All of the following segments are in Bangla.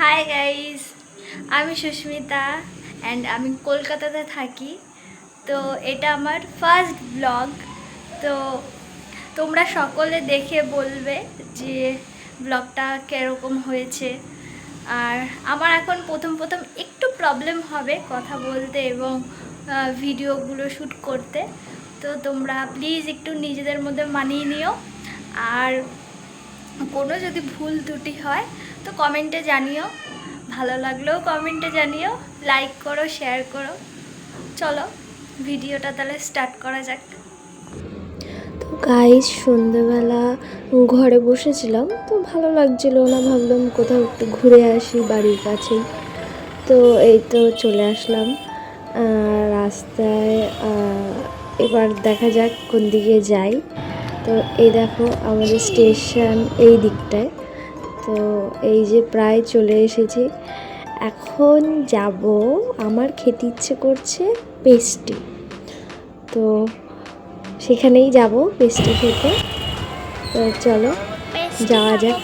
হাই গাইস আমি সুস্মিতা অ্যান্ড আমি কলকাতাতে থাকি। তো এটা আমার ফার্স্ট ব্লগ তো তোমরা সকলে দেখে বলবে যে ব্লগটা কীরকম হয়েছে। আর আমার এখন প্রথম প্রথম একটু প্রবলেম হবে কথা বলতে এবং ভিডিওগুলো শ্যুট করতে। তো তোমরা প্লিজ একটু নিজেদের মধ্যে মানিয়ে নিও। আর কোনো যদি ভুল ত্রুটি হয়, তো কমেন্টে জানিও। ভালো লাগলেও কমেন্টে জানিও লাইক করো শেয়ার করো। চলো ভিডিওটা তাহলে স্টার্ট করা যাক। তো গাইস সন্ধ্যেবেলা ঘরে বসেছিলাম, তো ভালো লাগছিল না, ভাবলাম কোথাও একটু ঘুরে আসি বাড়ির কাছেই। তো এই তো চলে আসলাম। রাস্তায় এবার দেখা যাক কোন দিকে যাই। তো এই দেখো আমাদের স্টেশন এই দিকটায়। তো এই যে প্রায় চলে এসেছি। এখন যাব, আমার খেতে ইচ্ছে করছে পেস্টি। তো সেখানেই যাব পেস্টি খেতে। তো চলো, যাওয়া যাক।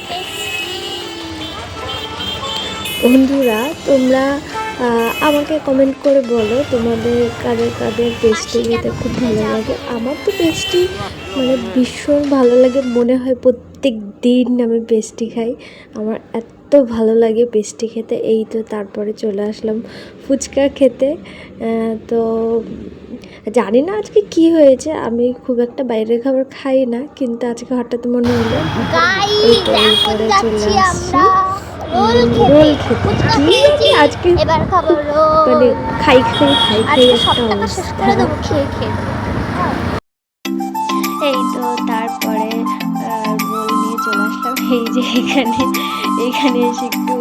বন্ধুরা, তোমরা আমাকে কমেন্ট করে বলো তোমাদের কাদের কাদের পেস্টি খেতে খুব ভালো লাগে। আমার তো পেস্টি মানে ভীষণ ভালো লাগে মনে হয় প্রত্যেক দিন আমি পেস্টি খাই। আমার এত ভালো লাগে পেস্টি খেতে। এই তো তারপরে চলে আসলাম ফুচকা খেতে। তো জানি না আজকে কি হয়েছে আমি খুব একটা বাইরের খাবার খাই না কিন্তু আজকে হঠাৎ মনে হলো এই তো এরপরে চলে আসছি। ফুচকা খেয়েছি আজকে এবার খাব মানে খাই খাই খাই খাই সব টাকা শেষ করে দেবো খেয়ে খেয়ে। এই তো তারপরে রোল নিয়ে চলে আসলাম। এই যে এখানে এখানে এসে একটু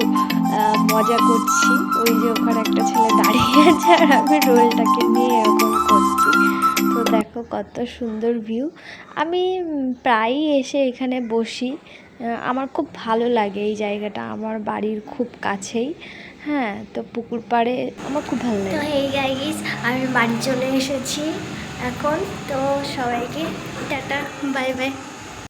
মজা করছি। ওই যে ওখানে একটা ছেলে দাঁড়িয়ে আছে আর আমি রোলটাকে নিয়ে এরকম করছি। তো দেখো কত সুন্দর ভিউ। আমি প্রায়ই এসে এখানে বসি। আমার খুব ভালো লাগে এই জায়গাটা। আমার বাড়ির খুব কাছেই। হ্যাঁ তো পুকুর পাড়ে আমার খুব ভালো লাগে। এই গাইস আমি বাড়ি চলে এসেছি এখন। তো সবাইকে টাটা বাই বাই